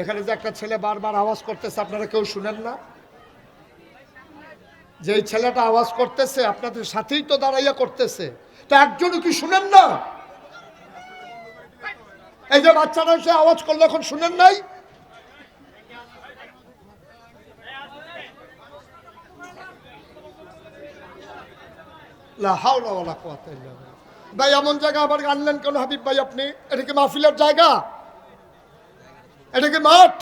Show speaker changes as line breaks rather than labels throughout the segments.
এখানে যে একটা ছেলে বারবার আওয়াজ করতেছে, আপনারা কেউ শুনেন না? যে ছেলেটা আওয়াজ করতেছে, আপনাদের সাথেই তো দাঁড়াইয়া করতেছে। তা একজনও কি শুনেন না? এই যে বাচ্চারা সে আওয়াজ করল, এখন শুনেন নাই। ভাই, এমন জায়গা আবার আনলেন কেন হাবিব ভাই আপনি? এটা কি মাহফিলের জায়গা? এটা কি মাঠ?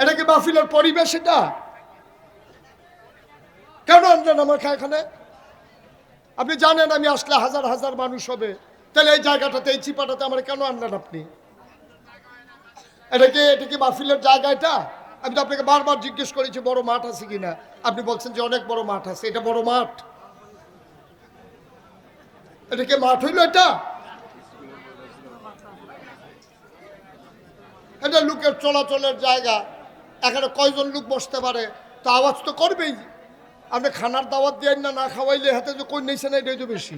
এটা কি মাহফিলের পরিবেশ এটা? কেন আনলেন আমাকে এখানে? আপনি জানেন আমি আসলে হাজার হাজার মানুষ হবে। তাহলে এই জায়গাটাতে, এই চিপাটাতে আমার কেন আনলেন আপনি? এটা কি এটা কি মাহফিলের জায়গা এটা? আমি তো আপনাকে বারবার জিজ্ঞেস করেছি, বড় মাঠ আছে কিনা? আপনি বলছেন যে অনেক বড় মাঠ আছে, এটা বড় মাঠ। এটা কি মাঠ হইল এটা? এটা লোকের চলাচলের জায়গা। এখানে কয়জন লোক বসতে পারে? তো আওয়াজ তো করবেই। আপনি খানার দাওয়াত দিয়ে না না খাওয়াইলে হাতে যে কই নিয়েছে না এটাই তো বেশি।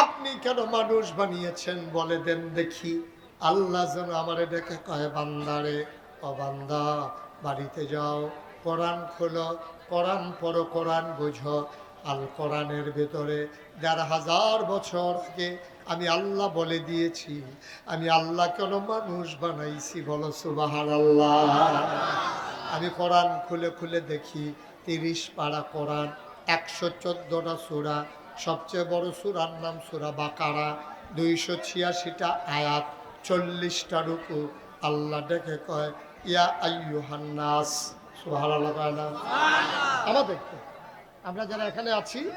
আপনি কেন মানুষ বানিয়েছেন বলে দেন দেখি। আল্লাহ যেন আমারে ডেকে কয় বান্দারে ও বান্দা, বাড়িতে যাও, কোরআন খোলো, কোরআন পড়ো, কোরআন বুঝো। আল কোরআনের ভেতরে দেড় হাজার বছর আগে আমি আল্লাহ বলে দিয়েছি, আমি আল্লাহ কেন মানুষ বানাইছি বলো সুবাহার আল্লাহ আমি কোরআন খুলে খুলে দেখি, তিরিশ পাড়া কোরআন একশো চোদ্দোটা সুরা সবচেয়ে বড় সুরার নাম সুরা বাকারা দুইশো ছিয়াশিটা আয়াত চল্লিশটা রুকু। আল্লাহ ডেকে কয় ইয়া আইয়ুহান্নাস কয় না। আমাদেরকে আমরা যারা এখানে আছি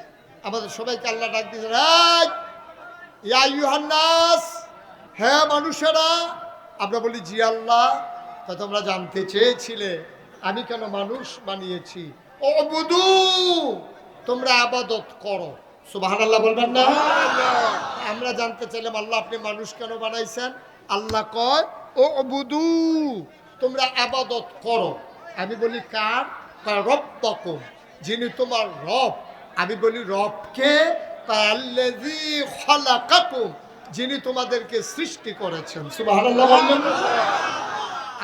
আমাদের সবাইকে আল্লাহ ডাক দিয়েছে "এই, ইয়া আইয়ুহান্নাস হ্যাঁ মানুষেরা আমরা বলি জি আল্লাহ। তা তোমরা জানতে চেয়েছিলে আমি কেন মানুষ বানিয়েছি? ও বুধু তোমরা আবাদত করো। সুবাহান আল্লাহ বলবেন না? আমরা জানতে চাইলাম আল্লাহ আপনি মানুষ কেন বানাইছেন? আল্লাহ কয় ও বুধু তোমরা আবাদত করো। আমি বলি, কার? রব তকম যিনি তোমার রব। আমি বলি, রবকে? যিনি তোমাদেরকে সৃষ্টি করেছেন।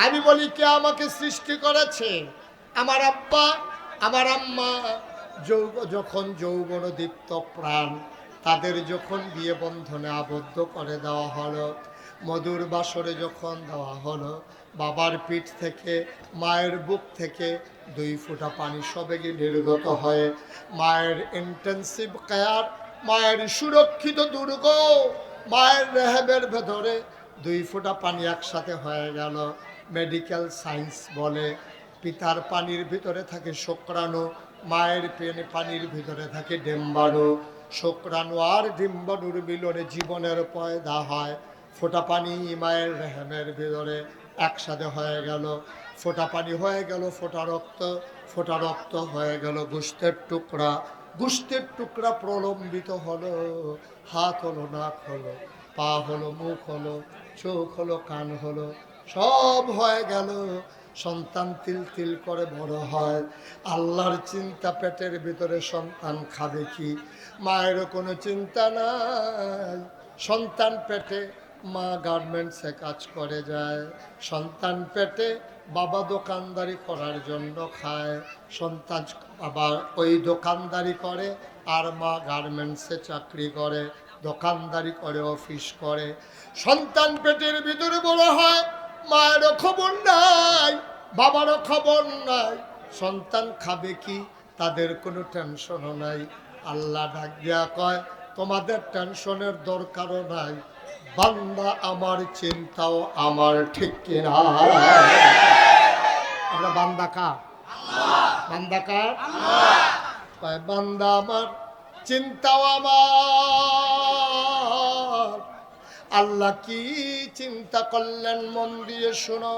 আমি বলি, কে আমাকে সৃষ্টি করেছে? আমার আব্বা, আমার আম্মা যৌব যখন যৌবন দীপ্ত প্রাণ তাদের যখন বিয়ে বন্ধনে আবদ্ধ করে দেওয়া হলো, মধুর বাসরে যখন দেওয়া হলো, বাবার পিঠ থেকে, মায়ের বুক থেকে দুই ফোঁটা পানি সবেগে নির্গত হয়ে। মায়ের ইন্টেন্সিভ কেয়ার মায়ের সুরক্ষিত দুর্গ, মায়ের রেহেবের ভেতরে দুই ফোঁটা পানি একসাথে হয়ে গেল। মেডিকেল সায়েন্স বলে, পিতার পানির ভিতরে থাকে শুক্রাণু মায়ের পেনে পানির ভিতরে থাকে ডিম্বাণু। শুক্রাণু আর ডিম্বাণুর মিলনে জীবনের পয়দা হয়। ফোঁটা পানি মায়ের রেহেমের ভিতরে একসাথে হয়ে গেল। ফোঁটা পানি হয়ে গেল, ফোটা রক্ত ফোটা রক্ত হয়ে গেল গোষ্ঠের টুকরা। গোষ্ঠের টুকরা প্রলম্বিত হলো, হাত হলো, নাক হলো, পা হলো, মুখ হলো, চোখ হলো, কান হলো, সব হয়ে গেল। সন্তান তিল তিল করে বড় হয়। আল্লাহর চিন্তা পেটের ভিতরে সন্তান খাবে কি? মায়ের কোনো চিন্তা নাই। সন্তান পেটে মা গার্মেন্টসে কাজ করে যায়। সন্তান পেটে বাবা দোকানদারি করার জন্য খায়। সন্তান আবার ওই দোকানদারি করে আর মা গার্মেন্টসে চাকরি করে, দোকানদারি করে, অফিস করে। সন্তান পেটের ভিতরে বড় হয় মায়েরও খবর নাই, বাবারও খবর নাই। সন্তান খাবে কি? তাদের কোনো টেনশনও নাই। আল্লাহ ডাক দিয়া কয়, তোমাদের টেনশনের দরকারও নাই। বান্দা আমার চিন্তাও আমার ঠিক কিনা? আমরা বান্দা কয়, বান্দা আমার চিন্তাও আমার আল্লাহ কি চিন্তা করলেন? মন দিয়ে শোনো।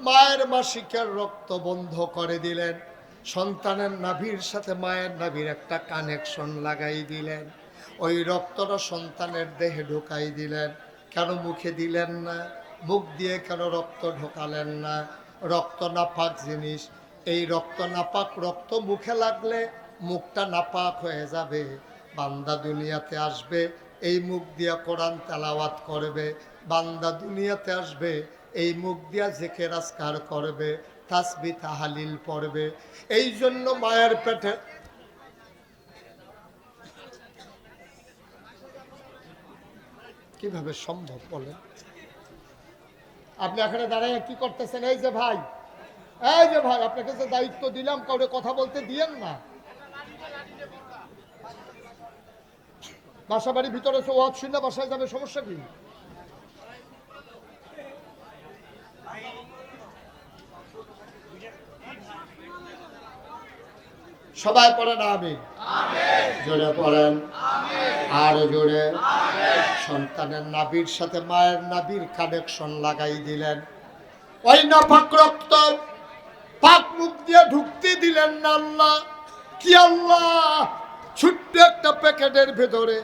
মায়ের মাসিকের রক্ত বন্ধ করে দিলেন। সন্তানের নাভির সাথে মায়ের নাভির একটা কানেকশন লাগাই দিলেন। ওই রক্তটা সন্তানের দেহে ঢোকাই দিলেন। কেন মুখে দিলেন না? মুখ দিয়ে কেন রক্ত ঢোকালেন না? রক্ত নাপাক জিনিস। এই রক্ত নাপাক রক্ত মুখে লাগলে মুখটা নাপাক হয়ে যাবে। বান্দা দুনিয়াতে আসবে। এই মুখ দিয়া কোরআন তালাওয়াত করবে, বান্দা দুনিয়াতে আসবে, এই মুখ দিয়া জেকে রাজকার করবে, তাসবি তাহালিল পড়বে। এই জন্য মায়ের পেটে কীভাবে সম্ভব বলেন? আপনি এখানে দাঁড়ায় কি করতেছেন? এই যে ভাই, এই যে ভাই, আপনাকে যে দায়িত্ব দিলাম, কাউরে কথা বলতে দিয়েন না। বাসা বাড়ির ভিতরে ওয়াজ শুনে বাসায় যাবে, সমস্যা কি? সবাই পড়েন আমি জোরে পড়েন। আর জোরে। সন্তানের নাবির সাথে মায়ের নাবির কানেকশন লাগাই দিলেন। ওই নাপাক রক্ত, পাক মুখ দিয়ে ঢুকতে দিলেন না আল্লাহ। কি আল্লাহ? ছোট্ট একটা প্যাকেটের ভেতরে।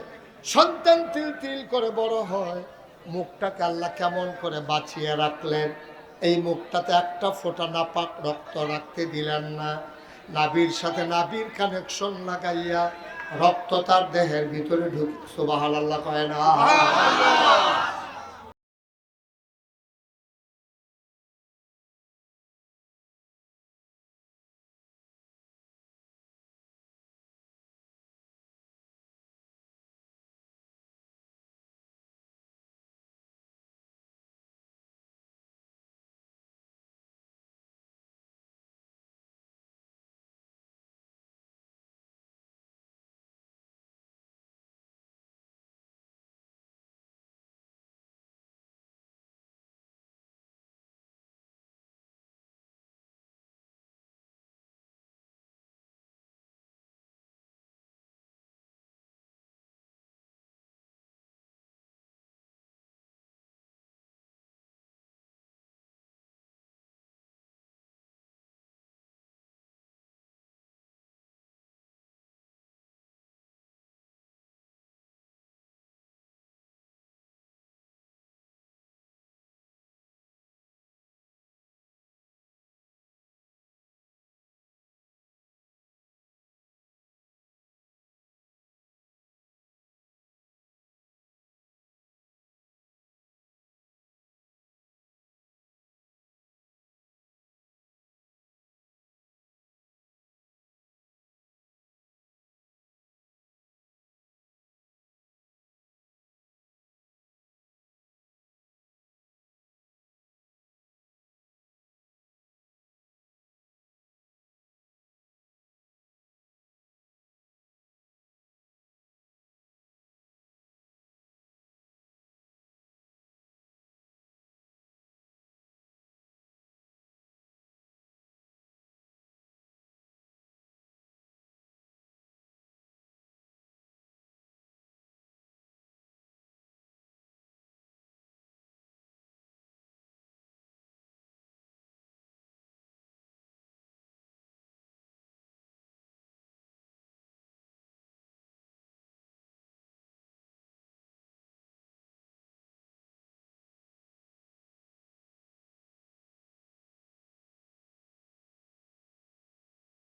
সন্তান তিল তিল করে বড় হয়। মুখটাকে আল্লাহ কেমন করে বাঁচিয়ে রাখলেন? এই মুখটাতে একটা ফোটা নাপাক রক্ত রাখতে দিলেন না। নাবির সাথে নাবির কানেকশন লাগাইয়া রক্ত তার দেহের ভিতরে ঢুক সুবাহ আল্লাহ কয় না।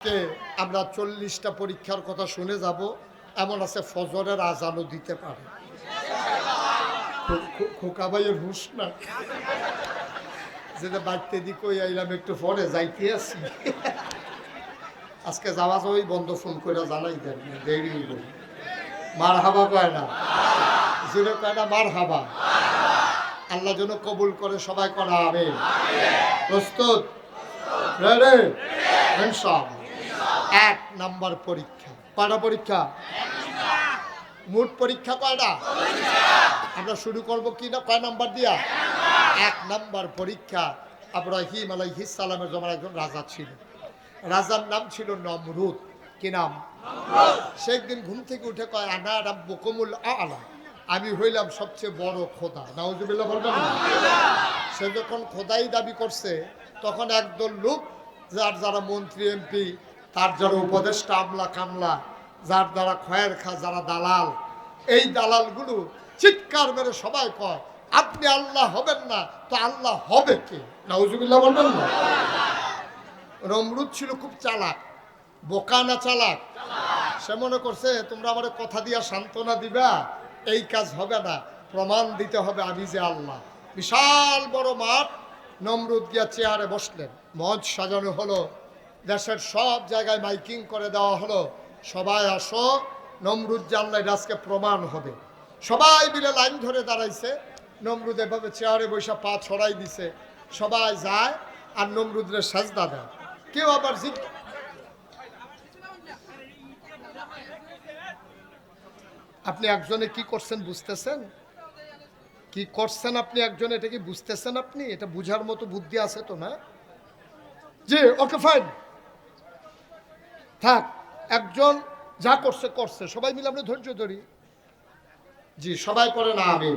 কে আমরা চল্লিশটা পরীক্ষার কথা শুনে যাব। এমন আছে ফজরের আজানও দিতে পারে। খোকা ভাইয়ের হুশ না যেটা বাড়তে দিক, ওই আইলাম একটু পরে, যাইতে আছি আজকে যাওয়া যাওয়াই বন্ধ, ফোন করে জানাই দেন, দেরি হইব মার হাবা কয় না? জোরে কয় না মার হাবা আল্লাহ যেন কবুল করে সবাই করা হবে প্রস্তুত? রেডি? ইনশাআল্লাহ। এক। নাম্বার পরীক্ষা। কয়টা পরীক্ষা? মোট পরীক্ষা কয়টা? আমরা শুরু করব কি না? কয় নাম্বার দিয়া? এক নাম্বার পরীক্ষা। আব্রাহিম আলাইহিস সালামের জমার একজন রাজা ছিল রাজার নাম ছিল নমরুদ। কি নাম? সে একদিন ঘুম থেকে উঠে কয়, আনা রাব্বু কমুল আলা। আমি হইলাম সবচেয়ে বড় খোদা। নাউজুবিল্লাহ বলবেন সে যখন খোদাই দাবি করছে, তখন একদল লোক, যার যারা মন্ত্রী, এমপি তার যারা উপদেষ্টা আমলা কামলা, যার দ্বারা খয়ের খা, যারা দালাল, এই দালালগুলো চিৎকার মেরে সবাই কয়, আপনি আল্লাহ হবেন না, তো আল্লাহ হবে কে? নাউজুবিল্লাহ বলবেন না? নমরুদ ছিল খুব চালাক, বোকা না চালাক? সে মনে করছে, তোমরা আমার কথা দিয়া সান্ত্বনা দিবা, এই কাজ হবে না, প্রমাণ দিতে হবে আমি যে আল্লাহ। বিশাল বড় মাঠ, নমরুদ গিয়া চেয়ারে বসলেন মঞ্চ সাজানো হলো। দেশের সব জায়গায় মাইকিং করে দেওয়া হলো। সবাই আসো নমরুদ জানলে এটা আজকে প্রমাণ হবে। সবাই মিলে লাইন ধরে দাঁড়াইছে, নমরুদ এভাবে চেয়ারে বৈশা পা ছড়াই দিছে। সবাই যায় আর নমরুদের সাজদা দেয়। কেউ আবার জিজ্ঞাসা আপনি একজনে কি করছেন বুঝতেছেন? কি করছেন আপনি একজন? এটা কি বুঝতেছেন আপনি? এটা বুঝার মতো বুদ্ধি আছে তো না? জি, ওকে, ফাইন। থাক, একজন যা করছে করছে। সবাই মিলে আমরা ধৈর্য ধরি। জি, সবাই করে না আমি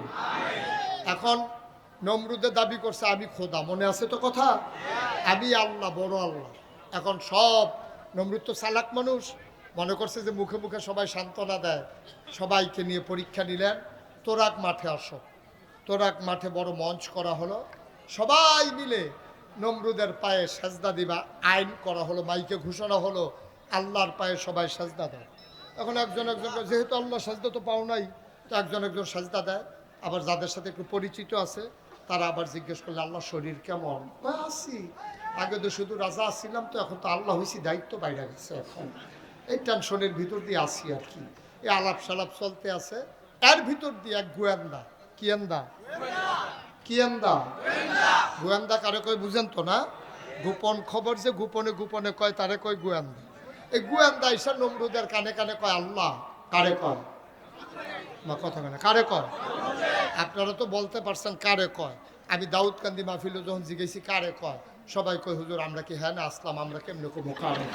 এখন নমরুদে দাবি করছে, আমি খোদা, মনে আছে তো কথা? আমি আল্লাহ, বড় আল্লাহ। এখন সব নমরুদ তো চালাক মানুষ, মনে করছে যে মুখে মুখে সবাই সান্ত্বনা দেয়। সবাইকে নিয়ে পরীক্ষা নিলেন, তোরাক মাঠে আসো। তোরাক মাঠে বড় মঞ্চ করা হলো। সবাই মিলে নমরুদের পায়ে সাজদা দিবা, আইন করা হলো, মাইকে ঘোষণা হলো আল্লাহর পায়ে সবাই সাজদা দেয়। এখন একজন একজন যেহেতু আল্লাহ সাজদা তো পাও নাই, তো একজন একজন সাজদা দেয়। আবার যাদের সাথে একটু পরিচিত আছে, তারা আবার জিজ্ঞেস করলে, আল্লাহ শরীর কেমন? আছি। আগে তো শুধু রাজা আসছিলাম তো এখন তো আল্লাহ হয়েছি দায়িত্ব বাইরে গেছে এখন। এই টেনশনের ভিতর দিয়ে আসি আর কি। এই আলাপ সালাপ চলতে আছে। এর ভিতর দিয়ে এক গোয়েন্দা। কিয়েন্দা কিয়েন্দা গোয়েন্দা কারে কয় বুঝেন তো না? গোপন খবর যে গোপনে গোপনে কয়, তারে কয় গোয়েন্দা। এই গোয়েন্দা ঈশা নমরুদের কানে কানে কয়, আল্লাহ, কারে কয়? মা কথা কেন কারে কয়? আপনারা তো বলতে পারছেন কারে কয়। আমি দাউদ কান্দি মাহফিলে যখন জিজ্ঞেসি কারে কয়? সবাই কয়, হুজুর, আমরা কি হ্যাঁ না আসলাম, আমরা কেমনে কমো কারে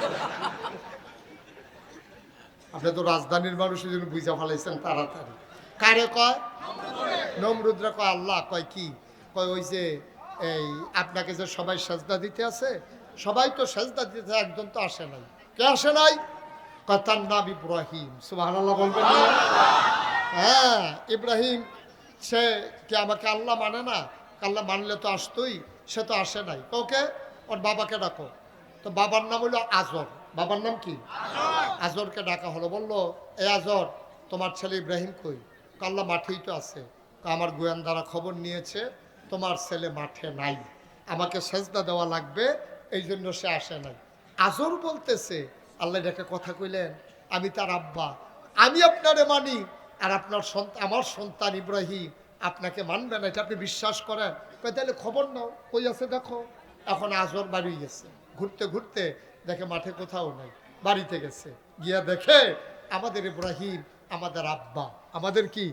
আপনি তো রাজধানীর মানুষ জন্য বুঝা ফেলাইছেন তাড়াতাড়ি। কারে কয়? নমরুদ্রা কয়, আল্লাহ, কয় কি? কয়, ওই যে, এই, আপনাকে যে সবাই সাজদা দিতে আছে, সবাই তো সাজদা দিতে, একজন তো আসে নাই। কে আসে নাই? তার নাম ইব্রাহিম। সুবহানাল্লাহ বলবেন? হ্যাঁ ইব্রাহিম, সে কি আমাকে আল্লাহ মানে না? আল্লাহ মানলে তো আসতোই, সে তো আসে নাই। ওকে ওর বাবাকে ডাকো। তো বাবার নাম হলো আজর। বাবার নাম কি? আজরকে ডাকা হলো। বলল, এ আজর, তোমার ছেলে ইব্রাহিম কই? কাল্লা মাঠেই তো আছে। আমার গোয়েন্দারা খবর নিয়েছে, তোমার ছেলে মাঠে নাই। আমাকে সেজদা দেওয়া লাগবে এই জন্য সে আসে নাই। আজর বলতেছে, আল্লাহ এটাকে কথা কইলেন, আমি তার আব্বা, আমি আপনারে মানি, আর আপনার সন্তান, আমার সন্তান ইব্রাহিম আপনাকে মানবে না, এটা আপনি বিশ্বাস করেন? তাহলে খবর নাও, কই আছে দেখো? এখন আজর বাড়ি গেছে, ঘুরতে ঘুরতে দেখে মাঠে কোথাও নাই, বাড়িতে গেছে, গিয়া দেখে আমাদের ইব্রাহিম আমাদের আব্বা, আমাদের কি?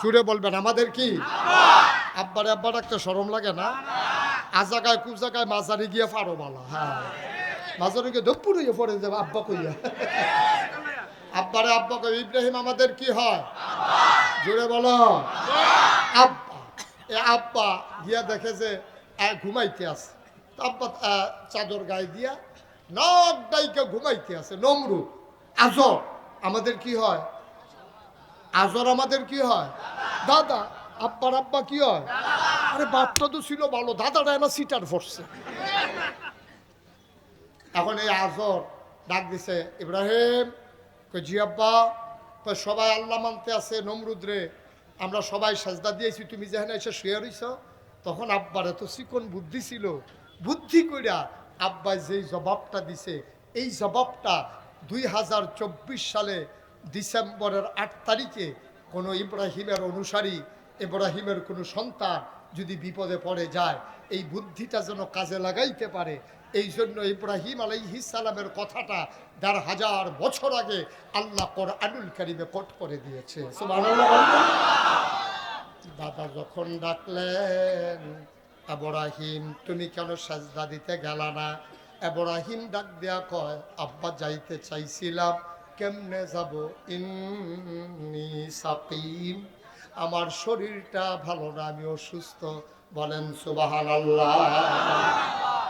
চুরে বলবেন, আমাদের কি? আব্বারে আব্বা ডাকতে সরম লাগে না আজাগায় কুজাগায় মাঝারি গিয়ে ফারো বালা হ্যাঁ। গিয়ে দপ্পুর হইয়া পড়ে যাবে, আব্বা কইয়া। আব্বারে, আব্বা কই ইব্রাহিম, আমাদের কি হয়? জোরে বলো। আব্বা, এ আব্বা গিয়া দেখে যে ঘুমাইতে আছে। আব্বা চাদর গায়ে দিয়া নখ ডাইকে ঘুমাইতে আছে নমরু আজর, আমাদের কি হয়? আজর আমাদের কি হয়? দাদা, আব্বার আব্বা কি হয়? আরে বাপটা তো ছিল ভালো। দাদাটা না সিটার ফসছে এখন এই আজর ডাক দিছে, ইব্রাহিম, কই জি আব্বা, কই সবাই আল্লাহ মানতে আছে নমরুদ্রে, আমরা সবাই সাজদা দিয়েছি, তুমি যেখানে এসে শুয়ে রইছ? তখন আব্বার এত চিকন বুদ্ধি ছিল। বুদ্ধি কইরা আব্বা যেই জবাবটা দিছে, এই জবাবটা দুই হাজার চব্বিশ সালে ডিসেম্বরের আট তারিখে কোনো ইব্রাহিমের অনুসারী, ইব্রাহিমের কোনো সন্তান যদি বিপদে পড়ে যায়, এই বুদ্ধিটা যেন কাজে লাগাইতে পারে এই জন্য ইব্রাহিম আলাইহিসালামের কথাটা দেড় হাজার বছর আগে আল্লাহ কোরআনুল কারিমে কোট করে দিয়েছে। দাদা যখন ডাকলেন এব্রাহিম তুমি কেন সাজদা দিতে গেলা না? এব্রাহিম ডাক দেয়া কয়, আব্বা, যাইতে চাইছিলাম, কেমনে যাব? ইন্নি সাকিম। আমার শরীরটা ভালো না, আমি অসুস্থ। বলেন সুবাহান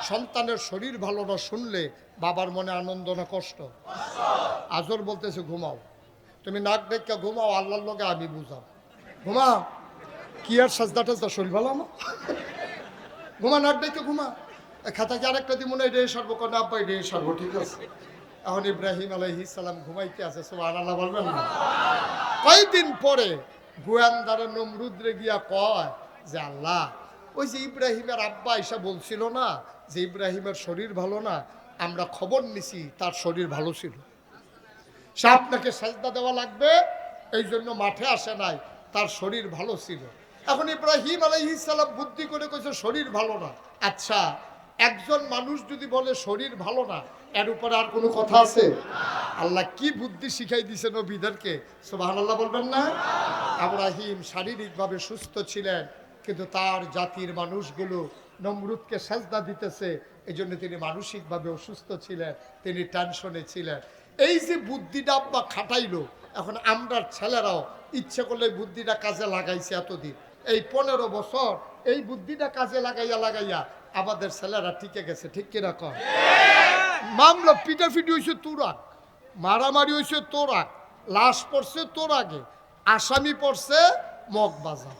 সন্তানের শরীর ভালো না শুনলে বাবার মনে আনন্দ না কষ্ট? আজর বলতেছে, ঘুমাও। তুমি নাক ডেকে ঘুমাও, আল্লাহর লোকে আমি বুঝাও ঘুমাও কি আর সাজদা টাজদা, শরীর ভালো আমার? ঘুমা, নাক ডেকে ঘুমা। এ খাতা কি আরেকটা দিব না, এটাই সর্ব? কন্যা আব্বা, এটাই সর্ব, ঠিক আছে। এখন ইব্রাহিম আলাইহিস সালাম ঘুমাইতে আছে সব আল্লাহ বলবেন না? কয়েকদিন পরে গোয়ান্দার নমরুদ্রে গিয়া কয় যে, আল্লাহ, ওই যে ইব্রাহিমের আব্বা এসে বলছিল না যে ইব্রাহিমের শরীর ভালো না, আমরা খবর নিছি তার শরীর ভালো ছিল। সে আপনাকে সাজদা দেওয়া লাগবে, এই জন্য মাঠে আসে নাই, তার শরীর ভালো ছিল। এখন ইব্রাহিম আলাইহিসাল্লাম বুদ্ধি করে কইছে, শরীর ভালো না। আচ্ছা একজন মানুষ যদি বলে শরীর ভালো না, এর উপরে আর কোনো কথা আছে? আল্লাহ কি বুদ্ধি শিখাই দিছে নবীদেরকে? সোভান আল্লাহ বলবেন না? আব্রাহিম শারীরিকভাবে সুস্থ ছিলেন, কিন্তু তার জাতির মানুষগুলো নমরুদকে সাজদা দিতেছে এই জন্য তিনি মানসিকভাবে অসুস্থ ছিলেন, তিনি টেনশনে ছিলেন। এই যে বুদ্ধিটা আব্বা খাটাইলো, এখন আমরা ছেলেরাও ইচ্ছে করলে বুদ্ধিটা কাজে লাগাইছে এতদিন। এই পনেরো বছর এই বুদ্ধিটা কাজে লাগাইয়া লাগাইয়া আমাদের ছেলেরা টিকে গেছে, ঠিক কিনা? কর মামলা পিটাফিটি হয়েছে তোরাক মারামারি হয়েছে তোরাক লাশ পড়ছে তোর আগে, আসামি পড়ছে মগবাজার।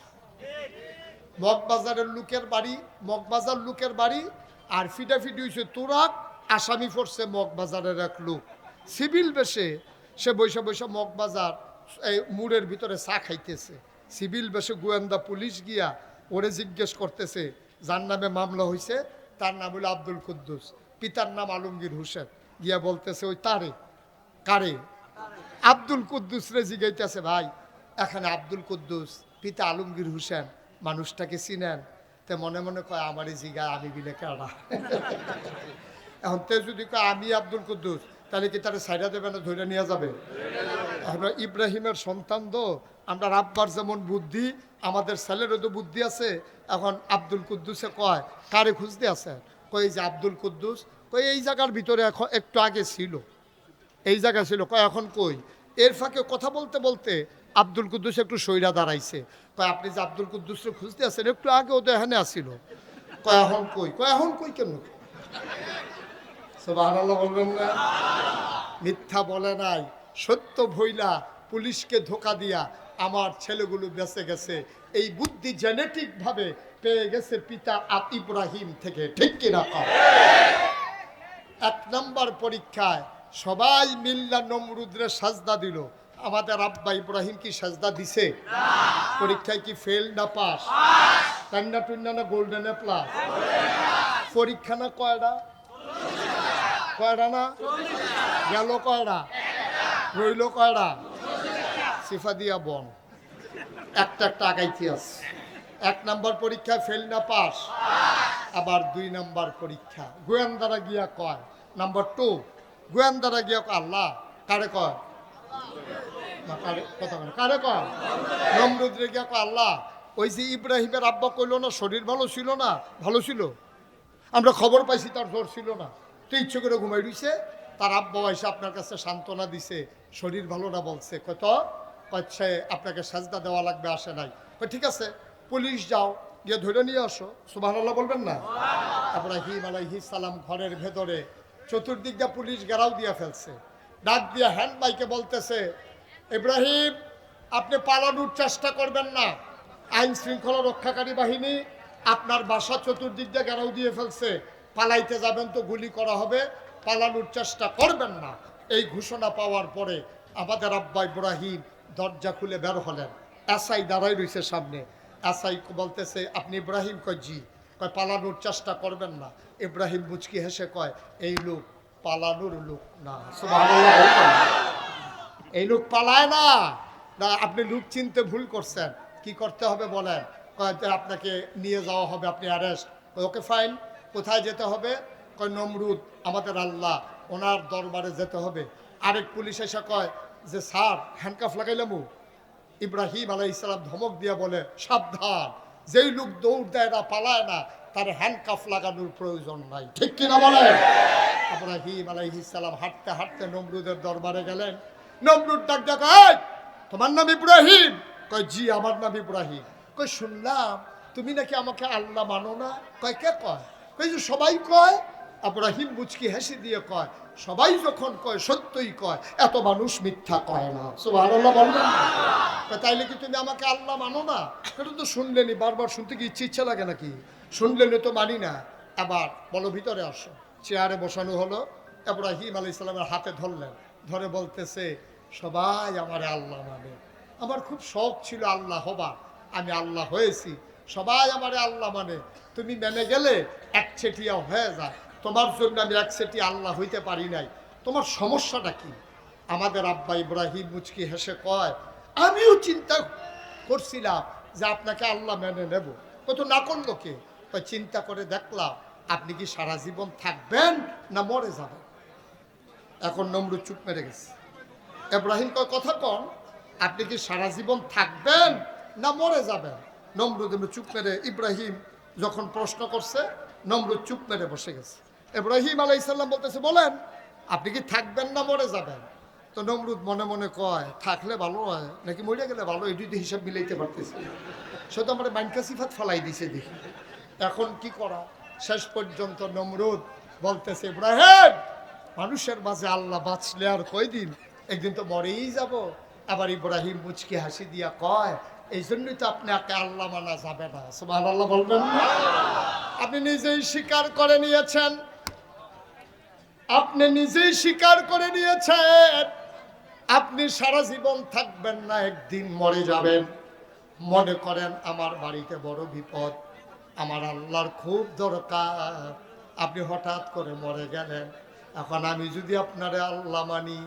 মগবাজারের লোকের বাড়ি, মগবাজার লোকের বাড়ি, আর ফিডাফিডি হয়েছে তোরাক আসামি পড়ছে মগবাজারের এক লোক। সিভিল বেশে সে বৈশা বৈশা মগবাজার, এই মুড়ের ভিতরে চা খাইতেছে। সিভিল বেশে গোয়েন্দা পুলিশ গিয়া ওরে জিজ্ঞেস করতেছে, যার নামে মামলা হয়েছে তার নাম হলো আব্দুল কুদ্দুস। পিতার নাম আলমগীর হোসেন। গিয়া বলতেছে, ওই তারে। কারে? আব্দুল কুদ্দুস রে জিগাইতেছে ভাই। এখানে আব্দুল কুদ্দুস, পিতা আলমগীর হোসেন। মানুষটাকে চিনেন, তে মনে মনে কয়, আমারই জিগা আমি বিলে কেনা এখন তে যদি কয়, আমি আব্দুল কুদ্দুস, তাহলে কি তারা সাইডা দেবে না ধরে নিয়ে যাবে? এখন ইব্রাহিমের সন্তান তো, আমরা রাব্বার যেমন বুদ্ধি, আমাদের ছেলেরও তো বুদ্ধি আছে। এখন আব্দুল কুদ্দুসে কয়, কারে খুঁজতে আছে কই যে আব্দুল কুদ্দুস। কই এই জায়গার ভিতরে এখন একটু আগে ছিল। এই জায়গা ছিল। কয়, এখন কই? এর ফাঁকে কথা বলতে বলতে আব্দুল কুদ্দুস একটু সৈরা দাঁড়াইছে। কয়, আপনি যে আব্দুল কুদ্দুসকে খুঁজতে আছেন একটু আগে ওদের এখানে আসছিল কয়, এখন কই? কয়, এখন কই কেন মিথ্যা বলে নাই, সত্য ভইলা পুলিশকে ধোকা দিয়া আমার ছেলেগুলো বেঁচে গেছে। এই বুদ্ধি জেনেটিক ভাবে পেয়ে গেছে পিতা আপ ইব্রাহিম থেকে, ঠিক কিনা এক নম্বর পরীক্ষায় সবাই মিল্লা নমরুদ্রে সাজদা দিল। আমাদের আব্বা ইব্রাহিম কি সাজদা দিছে। পরীক্ষায় কি ফেল না পাস কান্না টুন্না না গোল্ডেনে প্লাস পরীক্ষা না কয়টা? কয়টা না? গেল কয়টা? রইল কয়টা? সিফা দিয়া বন একটা একটা আগাইতে আছে এক নাম্বার পরীক্ষায় ফেল না পাস আবার দুই নাম্বার পরীক্ষা। গোয়েন্দারা গিয়া কয়, নাম্বার টু গোয়েন্দারা গিয়া আল্লাহ, কারে কয়? কথা বলে। কারে আল্লাহ, ওই যে ইব্রাহিমের আব্বা কইলো না, শরীর ভালো ছিল না? ভালো ছিল। আমরা খবর পাইছি তার জ্বর ছিল না। তো ইচ্ছে করে ঘুমাই রইছে। তার আব্বা এসে আপনার কাছে সান্ত্বনা দিছে, শরীর ভালো না বলছে। কত কচ্ছে আপনাকে সাজদা দেওয়া লাগবে, আসে নাই। ঠিক আছে, পুলিশ যাও, গিয়ে ধরে নিয়ে আসো। সুবহানাল্লাহ বলবেন না? তারপরে ইব্রাহিম আলাইহিস সালাম ঘরের ভেতরে চতুর্দিক পুলিশ গেরাও দিয়ে ফেলছে। ডাক দিয়ে হ্যান্ড বাইকে বলতেছে ইব্রাহিম, আপনি পালানোর চেষ্টা করবেন না। আইন শৃঙ্খলা রক্ষাকারী বাহিনী আপনার বাসা চতুর্দিক দিয়ে গেরাও দিয়ে ফেলছে। পালাইতে যাবেন তো গুলি করা হবে, পালানোর চেষ্টা করবেন না। এই ঘোষণা পাওয়ার পরে আমাদের আব্বা ইব্রাহিম দরজা খুলে বের হলেন। এসআই দাঁড়াই রয়েছে সামনে। এসআই বলতেছে, আপনি ইব্রাহিম কয়, জি। কয়, পালানোর চেষ্টা করবেন না। ইব্রাহিম মুচকি হেসে কয়, এই লোক পালানোর লোক না। এই লোক পালায় না। না, আপনি লোক চিনতে ভুল করছেন। কি করতে হবে বলেন? আপনাকে নিয়ে যাওয়া হবে, আপনি অ্যারেস্ট ওকে ফাইন কোথায় যেতে হবে? কয়, নমরুদ, আমাদের আল্লাহ, ওনার দরবারে যেতে হবে। আরেক পুলিশ এসে কয়, যে স্যার হ্যান্ডকাফ লাগাইলামু ইব্রাহিম আলাই ইসলাম ধমক দিয়ে বলে, সাবধান। যেই লোক দৌড় দেয় না, পালায় না, তার হ্যান্ডকাফ লাগানোর প্রয়োজন নাই। ঠিক কিনা বলে ইব্রাহিম আলাইহিস সালাম হাঁটতে হাঁটতে নমরুদের দরবারে গেলেন। নমরুদ ডাক ডাক তোমার নাম ইব্রাহিম? কয়, জি, আমার নাম ইব্রাহিম। কয়, শুনলাম, তুমি নাকি আমাকে আল্লাহ মানো না? কয়, কে কয়? কই যে সবাই কয়। ইব্রাহিম মুচকি হেসে দিয়ে কয়, সবাই যখন কয়, সত্যই কয়, এত মানুষ মিথ্যা কয় না। সুবহানাল্লাহ বলবেন না? তাইলে কি তুমি আমাকে আল্লাহ মানো না? এটা তো শুনলেনি বারবার শুনতে কি ইচ্ছে ইচ্ছা লাগে নাকি? শুনলেনি তো মানি না। আবার বলো, ভিতরে আসো। চেয়ারে বসানো হলো ইব্রাহিম আলাই ইসলামের হাতে ধরলেন, ধরে বলতেছে সবাই আমার আল্লাহ মানে। আমার খুব শখ ছিল আল্লাহ হবার। আমি আল্লাহ হয়েছি। সবাই আমারে আল্লাহ মানে। তুমি মেনে গেলে এক চেটিয়া হয়ে যায়। তোমার জন্য আমি এক চেটি আল্লাহ হইতে পারি নাই। তোমার সমস্যাটা কি? আমাদের আব্বা ইব্রাহিম মুচকি হেসে কয়, আমিও চিন্তা করছিলাম যে আপনাকে আল্লাহ মেনে নেব। কত না করল কে? চিন্তা করে দেখলাম আপনি কি সারা জীবন থাকবেন না মরে যাবেন? এখন নমরু চুপ মেরে গেছে। ইব্রাহিম কয়, কথা কন, আপনি কি সারা জীবন থাকবেন না মরে যাবেন? নমরুদ চুপ মেরে ইব্রাহিম যখন প্রশ্ন করছে, নমরুদ চুপ মেরে বসে গেছে। এব্রাহিম আলাইসাল্লাম বলতেছে, বলেন, আপনি কি থাকবেন না মরে যাবেন? তো নমরুদ মনে মনে কয়, থাকলে ভালো হয়, নাকি মরে গেলে ভালো এটি হিসাব মিলাইতে পারতেছে। সে তো আমার মাইনকা সিফাত ফালাই দিছে দেখি। এখন কি করা? শেষ পর্যন্ত নমরুদ বলতেছে, ইব্রাহিম, মানুষের মাঝে আল্লাহ বাঁচলে আর কয়দিন একদিন তো মরেই যাব। আবার ইব্রাহিম মুচকি হাসি দিয়া কয়, এই জন্যই তো আপনাকে আল্লাহ মানা যাবে না। সুবহান আল্লাহ বলবেন আপনি নিজেই স্বীকার করে নিয়েছেন। আপনি নিজেই স্বীকার করে নিয়েছেন। আপনি সারা জীবন থাকবেন না, একদিন মরে যাবেন। মনে করেন আমার বাড়িতে বড় বিপদ, আমার আল্লাহর খুব দরকার। আপনি হঠাৎ করে মরে গেলেন। এখন আমি যদি আপনারে আল্লাহ মানি।